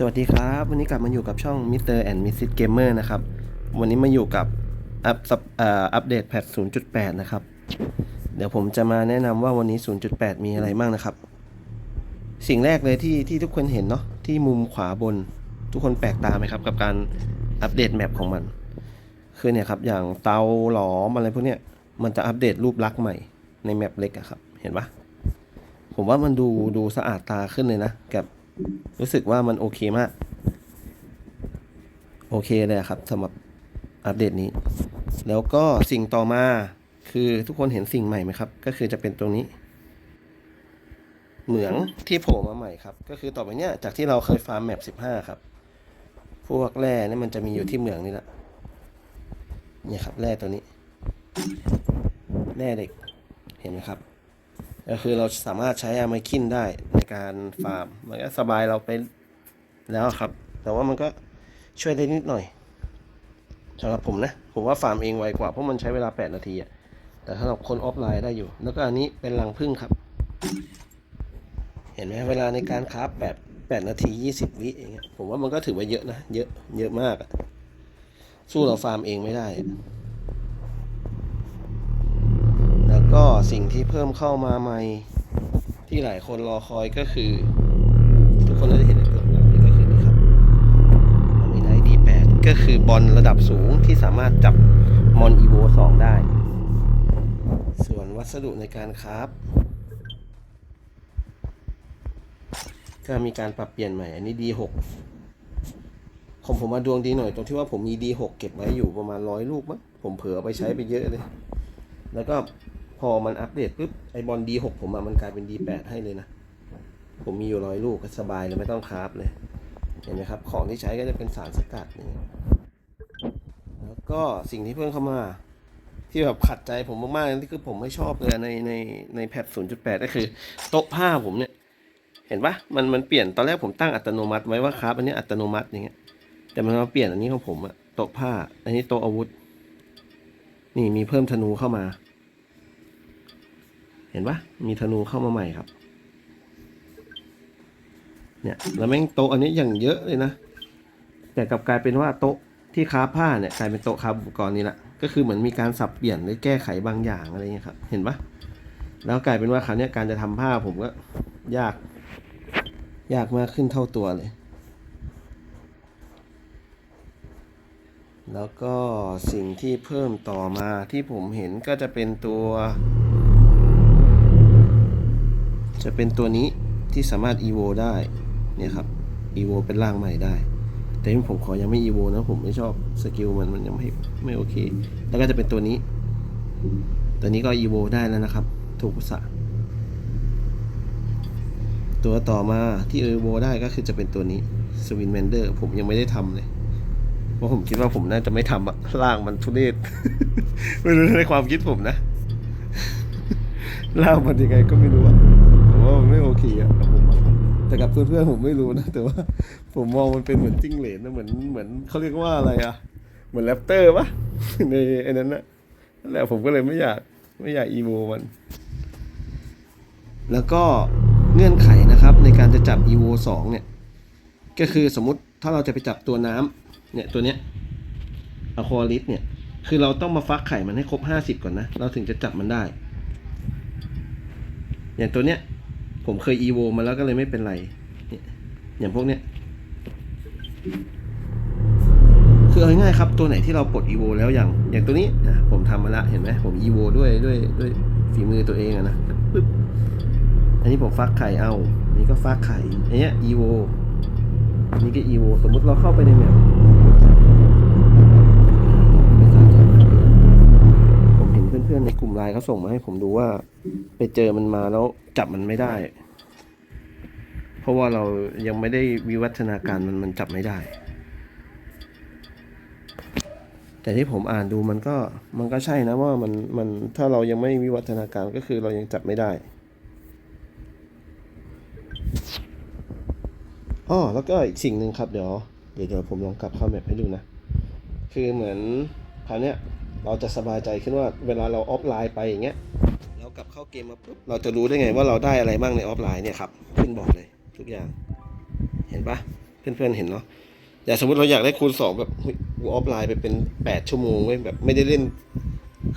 สวัสดีครับ วันนี้กลับมาอยู่กับช่อง Mr. and Mrs. Gamer นะครับ วันนี้มาอยู่กับอัปสัปเอ่ออัปเดตแพท0.8 นะครับ เดี๋ยวผมจะมาแนะนำว่าวันนี้ 0.8 มีอะไรบ้างนะครับ สิ่งแรกเลยที่ที่ทุกคนเห็นเนาะที่มุมขวาบนทุกคนแปลกตาไหมครับ กับการอัปเดตแมปของมัน คือเนี่ยครับ อย่างเตาหลอมอะไรพวกเนี้ยมันจะอัปเดตรูปลักษณ์ใหม่ในแมปเล็กอะครับ เห็นปะผมว่ามันดูดูสะอาดตาขึ้นเลยนะกับ รู้สึกว่ามันโอเคมาก โอเคเลยครับสำหรับอัปเดตนี้ แล้วก็สิ่งต่อมาคือทุกคนเห็นสิ่งใหม่ไหมครับ ก็คือจะเป็นตรงนี้ เหมืองที่โผล่มาใหม่ครับ ก็คือต่อไปเนี้ยจากที่เราเคยฟาร์มแมปสิบห้าครับ พวกแร่เนี่ยมันจะมีอยู่ที่เหมืองนี่แหละเนี่ยครับแร่ตัวนี้ แร่เหล็กเห็นไหมครับ ก็คือเราสามารถใช้อามาคินได้ในการฟาร์ม มันก็สบายเราไปแล้วครับ แต่ว่ามันก็ช่วยได้นิดหน่อยสำหรับผมนะ ผมว่าฟาร์มเองไวกว่าเพราะมันใช้เวลา 8 นาทีอะแต่สำหรับคนออฟไลน์ได้อยู่ แล้วก็อันนี้เป็นรังพึ่งครับ เห็นไหมเวลาในการคราฟแบบ 8 นาที 20 วิเองผมว่ามันก็ถือว่าเยอะนะ เยอะเยอะมากสู้เราฟาร์มเองไม่ได้อะ แล้ว ก็สิ่งที่เพิ่มเข้ามาใหม่ที่หลายคนรอคอยก็คือ ทุกคนน่าจะเห็นในตัวอย่างนี้ก็คือนี่ครับมันมีไนดีแปดก็คือบอลระดับสูงที่สามารถจับมอนอีโวสองได้ ส่วนวัสดุในการคราฟก็มีการปรับเปลี่ยนใหม่ อันนี้ D6 ของผมมาดวงดีหน่อย ตรงที่ว่าผมมี D6 เก็บไว้อยู่ประมาณร้อยลูกมั้งผมเผลอเอไปใช้ไปเยอะเลย แล้วก็ พอมันอัปเดตปุ๊บไอบอล D6 ผมอะมันกลายเป็น D8 ให้เลยนะ ผมมีอยู่ร้อยลูกก็สบายเลยไม่ต้องคราฟเลย เห็นไหมครับ ของที่ใช้ก็จะเป็นสารสกัดนี่แล้วก็สิ่งที่เพิ่มเข้ามา ที่แบบขัดใจผมมากๆเลยที่คือผมไม่ชอบเลยในในในแพท0.8ก็คือ โต๊ะผ้าผมเนี่ย เห็นปะมันมันเปลี่ยนตอนแรกผมตั้งอัตโนมัติไว้ว่าครับอันนี้อัตโนมัติอย่างเงี้ยแต่มันมาเปลี่ยนอันนี้ของผมอะโต๊ะผ้า อันนี้โต๊ะอาวุธ นี่มีเพิ่มธนูเข้ามา เห็นปะมีธนูเข้ามาใหม่ครับ เนี่ยแล้วแม่งโต๊ะอันนี้อย่างเยอะเลยนะ แต่กลับกลายเป็นว่าโต๊ะที่ค้าผ้าเนี่ยกลายเป็นโต๊ะค้าอุปกรณ์นี้ละก็คือเหมือนมีการสับเปลี่ยนหรือแก้ไขบางอย่างอะไรเงี้ยครับ เห็นปะแล้วกลายเป็นว่าคราวเนี้ยการจะทำผ้าผมก็ยาก ยากมากขึ้นเท่าตัวเลย แล้วก็สิ่งที่เพิ่มต่อมาที่ผมเห็นก็จะเป็นตัว จะเป็นตัวนี้ที่สามารถ evo ได้เนี่ยครับ evo เป็นร่างใหม่ได้ แต่ที่ผมขอยังไม่ evo นะผมไม่ชอบสกิลมันมันยังไม่ไม่โอเค แล้วก็จะเป็นตัวนี้ ตัวนี้ก็ evo ได้แล้วนะครับ ถูกสะตัวต่อมาที่ evo ได้ก็คือจะเป็นตัวนี้ swin mender ผมยังไม่ได้ทำเลย เพราะผมคิดว่าผมน่าจะไม่ทำอะร่างมันทุเรศไม่รู้ในความคิดผมนะร่างมันยังไงก็ไม่รู้อะ ว่ามันไม่โอเคอะกับผมอะแต่กับเพื่อนๆผมไม่รู้นะ แต่ว่าผมมองมันเป็นเหมือนจิ้งเหลนนะเหมือนเหมือนเขาเรียกว่าอะไรอะเหมือนแรปเตอร์ปะในไอ้นั้นนะนั่นแหละผมก็เลยไม่อยากไม่อยากอีโวมัน แล้วก็เงื่อนไขนะครับในการจะจับ EVO 2 เนี่ย ก็คือสมมติถ้าเราจะไปจับตัวน้ำเนี่ยตัวเนี้ยอะควาลิสเนี่ย คือเราต้องมาฟักไข่มันให้ครบห้าสิบก่อนนะ เราถึงจะจับมันได้ อย่างตัวเนี้ย ผมเคยอีโวมาแล้วก็เลยไม่เป็นไรเนี่ยอย่างพวกเนี้ย คือเอาง่ายครับ ตัวไหนที่เราปลดอีโวแล้วอย่าง อย่างตัวนี้อะผมทำมาละเห็นไหมผมอีโวด้วยด้วยด้วยฝีมือตัวเองอะนะปึ๊บอันนี้ผมฟักไข่เอาอันนี้ก็ฟักไข่อันเนี้ยอีโวอันนี้ก็อีโวสมมุติเราเข้าไปในแมปผมเห็นเพื่อนๆในกลุ่มไลน์เขาส่งมาให้ผมดูว่า ไปเจอมันมาแล้วจับมันไม่ได้ เพราะว่าเรายังไม่ได้วิวัฒนาการมันมันจับไม่ได้ แต่ที่ผมอ่านดูมันก็มันก็ใช่นะว่ามันมันถ้าเรายังไม่วิวัฒนาการก็คือเรายังจับไม่ได้อ้อแล้วก็อีกสิ่งหนึ่งครับเดี๋ยวเดี๋ยวเดี๋ยวผมลองกลับเข้าแมปให้ดูนะ คือเหมือนคราวเนี้ยเราจะสบายใจขึ้นว่าเวลาเราออฟไลน์ไปอย่างเงี้ย กลับเข้าเกมมาปุ๊บเราจะรู้ได้ไงว่าเราได้อะไรบ้างในออฟไลน์เนี่ยครับขึ้นบอกเลยทุกอย่าง เห็นปะเพื่อนๆเห็นเนาะแต่สมมติเราอยากได้คูณสองแบบออฟไลน์ไปเป็นแปดชั่วโมงเว้ยแบบไม่ได้เล่น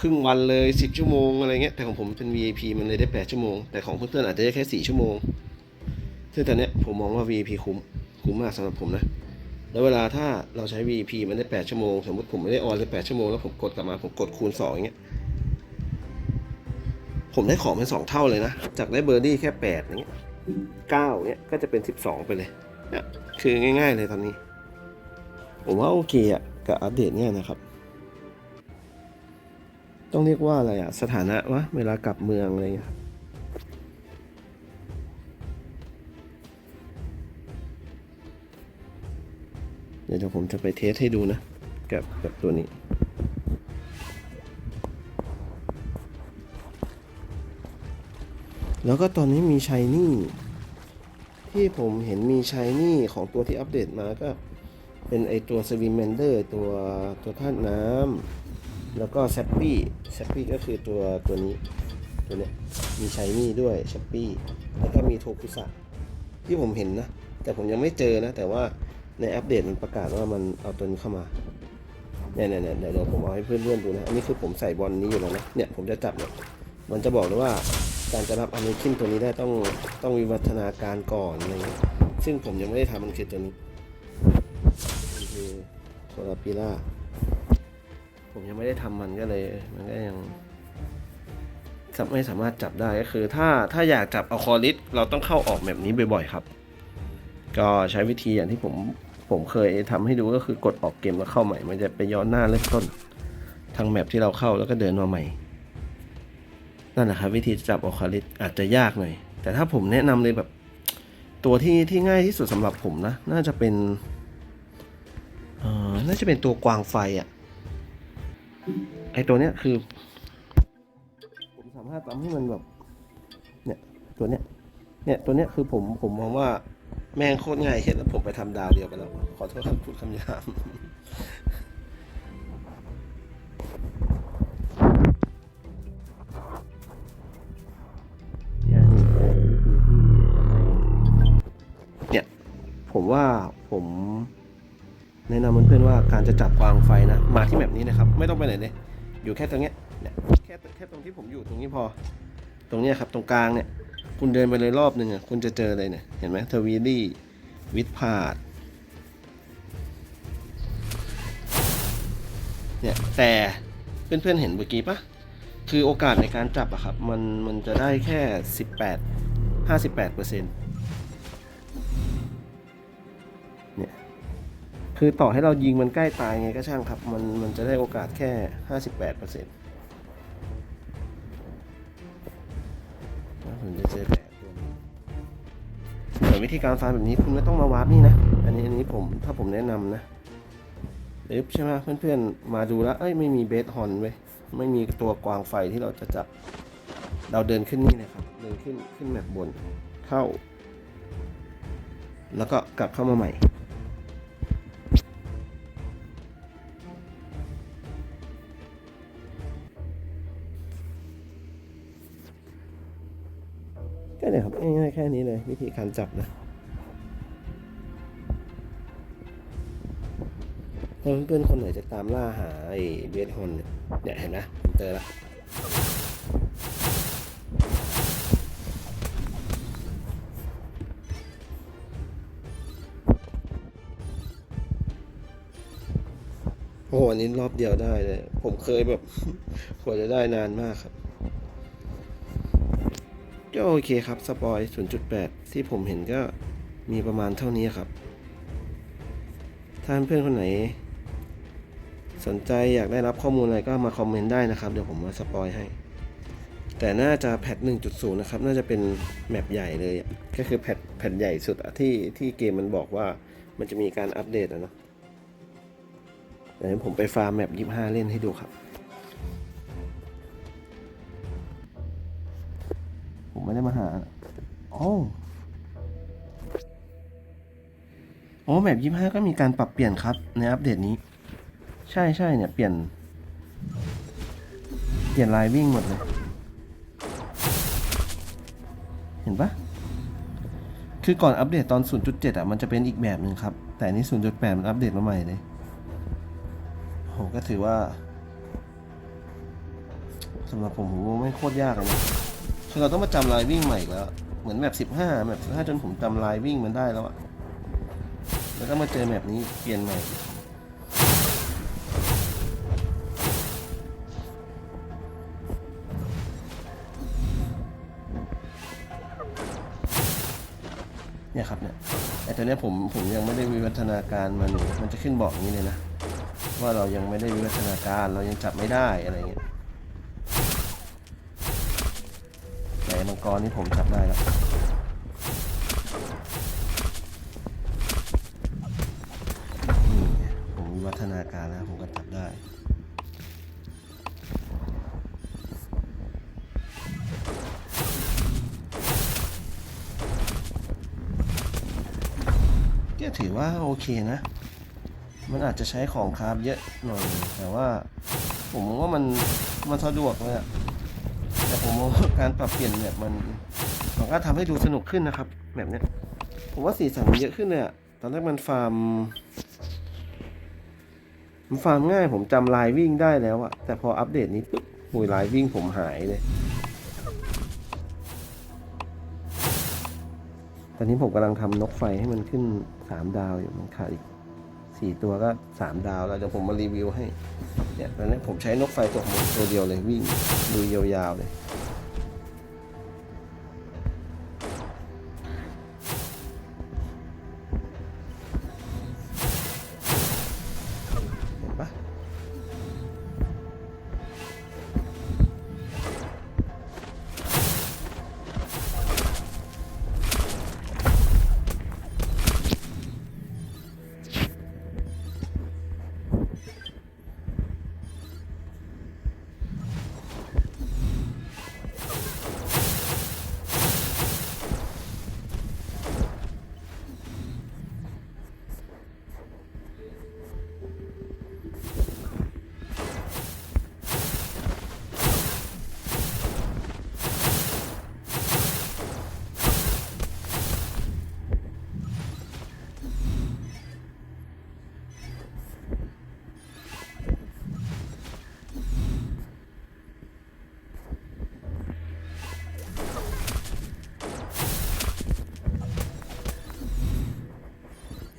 ครึ่งวันเลยสิบชั่วโมงอะไรเงี้ยแต่ของผมเป็น VIP มันเลยได้แปดชั่วโมง แต่ของเพื่อนๆอาจจะได้แค่สี่ชั่วโมงซึ่งตอนเนี้ยผมมองว่า VIP คุ้มคุ้มมากสำหรับผมนะแล้วเวลาถ้าเราใช้ VIP มันได้ 8 ชั่วโมง สมมติผมไม่ได้ออนเลย8ชั่วโมง แล้วผมกดกลับมาผมกดคูณ 2 อย่างเงี้ย ผมได้ของเป็น2เท่าเลยนะ จากได้เบอร์ดี้แค่8อย่างเงี้ย9เงี้ยก็จะเป็น12ไปเลยเนี่ยคือง่ายๆเลยตอนนี้ ผมว่าโอเคอะกับอัปเดตเนี่ยนะครับ ต้องเรียกว่าอะไรอะสถานะวะเวลากลับเมืองอะไรเงี้ยเดี๋ยวผมจะไปเทสให้ดูนะ กับกับตัวนี้ แล้วก็ตอนนี้มีชายนี่ที่ผมเห็นมีชายนี่ของตัวที่อัปเดตมาก็เป็นไอตัวสวิมแมนเดอร์ตัวตัวธาน้ำแล้วก็แซปปี้แซปปี้ก็คือตัวตัวนี้ตัวเนี้ยมีชายนี่ด้วยแซปปี้แล้วก็มีโทคุสะที่ผมเห็นนะ แต่ผมยังไม่เจอนะ แต่ว่าในอัปเดตมันประกาศว่ามันเอาตัวนี้เข้ามาเนี่ยเนี่ยเนี่ยเดี๋ยวเดี๋ยวผมเอาให้เพื่อนๆดูนะ อันนี้คือผมใส่บอลนี้อยู่แล้วนะ เนี่ยผมจะจับเนี่ย มันจะบอกเลยว่า การจะรับอเมริคินตัวนี้ได้ต้องต้องวิวัฒนาการก่อนอะไรเงี้ยซึ่งผมยังไม่ได้ทำมันคือตัวนี้คือโซลาปิล่าผมยังไม่ได้ทำมันก็เลย มันก็ยังไม่สามารถจับได้ก็คือ ถ้าถ้าอยากจับเอาคอลิสเราต้องเข้าออกแบบนี้บ่อยๆครับ ก็ใช้วิธีอย่างที่ผมผมเคยทำให้ดูก็คือกดออกเกมแล้วเข้าใหม่ มันจะไปย้อนหน้าเริ่มต้นทางแมปที่เราเข้าแล้วก็เดินมาใหม่ นั่นแหละครับวิธีจับออคาลิสอาจจะยากหน่อย แต่ถ้าผมแนะนำเลยแบบ ตัวที่ที่ง่ายที่สุดสำหรับผมนะ น่าจะเป็นเอ่อน่าจะเป็นตัวกวางไฟอะ่ะไอตัวเนี้ยคือ ผมสามารถทำให้มันแบบ เนี่ยตัวเนี้ย เนี่ยตัวเนี้ยคือผมผมมองว่าแม่งโคตรง่ายเห็นแล้วผมไปทำดาวเดียวไปแล้วขอโทษครับพูดคำหยาบ ผมแนะนำเพื่อนๆว่าการจะจับกวางไฟนะ มาที่แบบนี้นะครับ ไม่ต้องไปไหนเลยอยู่แค่ตรงเนี้ยเนี่ยแค่แค่ตรงที่ผมอยู่ตรงนี้พอ ตรงเนี้ยครับตรงกลางเนี่ย คุณเดินไปเลยรอบหนึ่งอะคุณจะเจอเลยเนี่ยเห็นไหมทวีลี่วิทพาดเนี่ยแต่เพื่อนๆเห็นเมื่อกี้ปะคือโอกาสในการจับอะครับ มันมันจะได้แค่สิบแปดห้าสิบแปดเปอร์เซ็นต์ คือต่อให้เรายิงมันใกล้ตายไงก็ช่างครับ มันมันจะได้โอกาสแค่ห้าสิบแปดเปอร์เซ็นต์ผมจะเจอแผลตัวนี้แต่วิธีการฟาร์มแบบนี้คุณไม่ต้องมาวาร์ปนี่นะ อันนี้อันนี้ผมถ้าผมแนะนำนะเอฟใช่ไหมเพื่อนๆ มาดูแล้ว เอ้ยไม่มีเบสฮอนเว้ย ไม่มีตัวกวางไฟที่เราจะจับ เราเดินขึ้นนี่เลยครับ เดินขึ้นขึ้นแมปบน เข้า แล้วก็กลับเข้ามาใหม่ ง่ายๆแค่นี้เลย วิธีการจับนะถ้าเพื่อนๆคนไหนจะตามล่าหาไอ้เบสฮอนเนี่ยเห็นไหมผมเจอละโอ้โหอันนี้รอบเดียวได้เลย ผมเคยแบบกว่าจะได้นานมากครับ ก็โอเคครับ สปอย 0.8 ที่ผมเห็นก็มีประมาณเท่านี้ครับ ถ้าเพื่อนคนไหน สนใจอยากได้รับข้อมูลอะไรก็มาคอมเมนต์ได้นะครับ เดี๋ยวผมมาสปอยให้ แต่น่าจะแพท 1.0 นะครับ น่าจะเป็นแมปใหญ่เลย ก็คือแพทแพทใหญ่สุดที่ที่เกมมันบอกว่ามันจะมีการอัปเดตอะเนาะเดี๋ยวผมไปฟาร์มแมป 25 เล่นให้ดูครับ ผมไม่ได้มาหาอ๋ออ๋อแบบยี่ห้าก็มีการปรับเปลี่ยนครับ ในอัปเดตนี้ ใช่ใช่เนี่ย เปลี่ยน เปลี่ยนลายวิ่งหมดเลย เห็นปะคือก่อนอัปเดตตอน 0.7 อะ มันจะเป็นอีกแบบหนึ่งครับ แต่อันนี้0.8 มันอัปเดตมาใหม่เลยโหก็ถือว่าสำหรับผมผมว่าไม่โคตรยากเลยนะ คือเราต้องมาจำลายวิ่งใหม่อีกแล้ว เหมือนแมป15แมป15จนผมจำลายวิ่งมันได้แล้วอะแล้วก็มาเจอแมปนี้เปลี่ยนใหม่เนี่ยครับเนี่ยไอ้ตัวเนี้ยผมผมยังไม่ได้วิวัฒนาการมันมันจะขึ้นบอกอย่างนี้เลยนะ ว่าเรายังไม่ได้วิวัฒนาการเรายังจับไม่ได้อะไรเงี้ย กรนี่ผมจับได้แล้วนี่ผมวิวัฒนาการแล้วผมก็จับได้ก็ถือว่าโอเคนะ มันอาจจะใช้ของคราฟเยอะหน่อย แต่ว่า ผมมองว่ามันมันสะดวกเลยอะ ผมว่าการปรับเปลี่ยนแบบมันมันก็ทำให้ดูสนุกขึ้นนะครับ แบบเนี้ย ผมว่าสีสันมันเยอะขึ้นเลยอะตอนแรกมันฟาร์มมันฟาร์มง่าย ผมจำลายวิ่งได้แล้วอะแต่พออัปเดตนี้ปุ๊บหวยลายวิ่งผมหายเลย ตอนนี้ผมกำลังทำนกไฟให้มันขึ้นสามดาวอยู่มันขาดอีก สี่ตัวก็สามดาวแล้วเดี๋ยวผมมารีวิวให้เนี่ยตอนนี้ผมใช้นกไฟตัวหมดตัวเดียวเลยวิ่งดูยาวๆเลย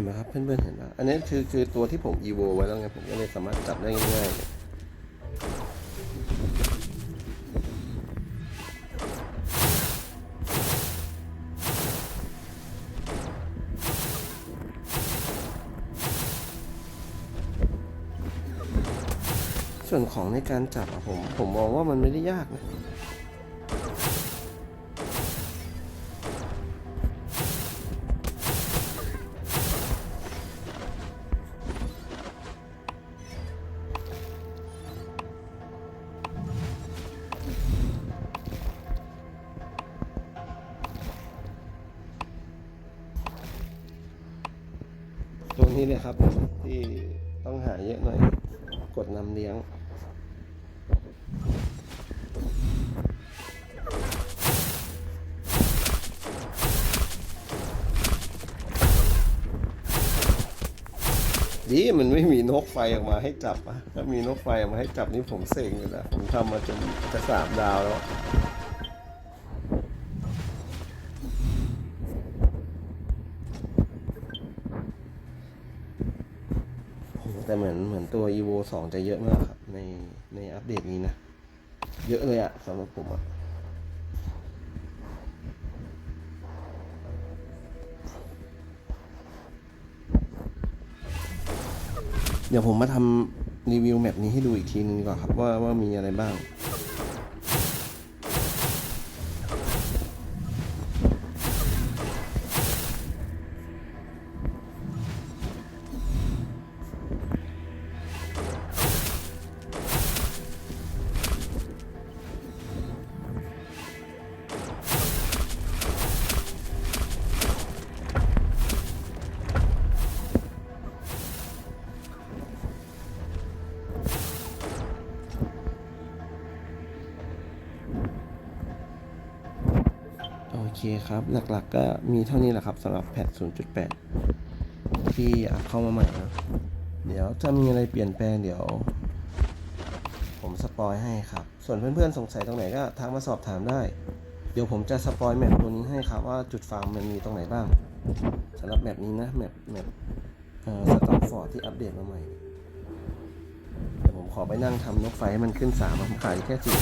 ห็นไหมครับเพื่อนๆเห็นไหมอันนี้คือคือตัวที่ผมอีโวไว้แล้วไงผมก็เลยสามารถจับได้ง่ายๆส่วนของในการจับอะผมผมมองว่ามันไม่ได้ยากนะ ครับ ที่ต้องหาเยอะหน่อย กดนำเลี้ยง ดีมันไม่มีนกไฟออกมาให้จับอะถ้ามีนกไฟออกมาให้จับนี่ผมเซ็งเลยนะผมทำมาจนจะสามดาวแล้ว แต่เหมือนเหมือนตัว evo 2 จะเยอะมากครับ ในในอัปเดตนี้นะ เยอะเลยอะสำหรับผมอะเดี๋ยวผมมาทำรีวิวแมปนี้ให้ดูอีกทีนึงดีกว่าครับว่าว่ามีอะไรบ้าง ครับ หลักๆก็มีเท่านี้แหละครับสำหรับแพท0.8 ที่อัพเข้ามาใหม่นะเดี๋ยวจะมีอะไรเปลี่ยนแปลงเดี๋ยว ผมสปอยให้ครับ ส่วนเพื่อนๆสงสัยตรงไหนก็ทักมาสอบถามได้ เดี๋ยวผมจะสปอยแมปตัวนี้ให้ครับว่าจุดฟาร์มมันมีตรงไหนบ้างสำหรับแมปนี้นะแมปแมปสตอมฟอร์ดที่อัปเดตมาใหม่เดี๋ยวผมขอไปนั่งทำนกไฟให้มันขึ้นสามผมขายแค่สี่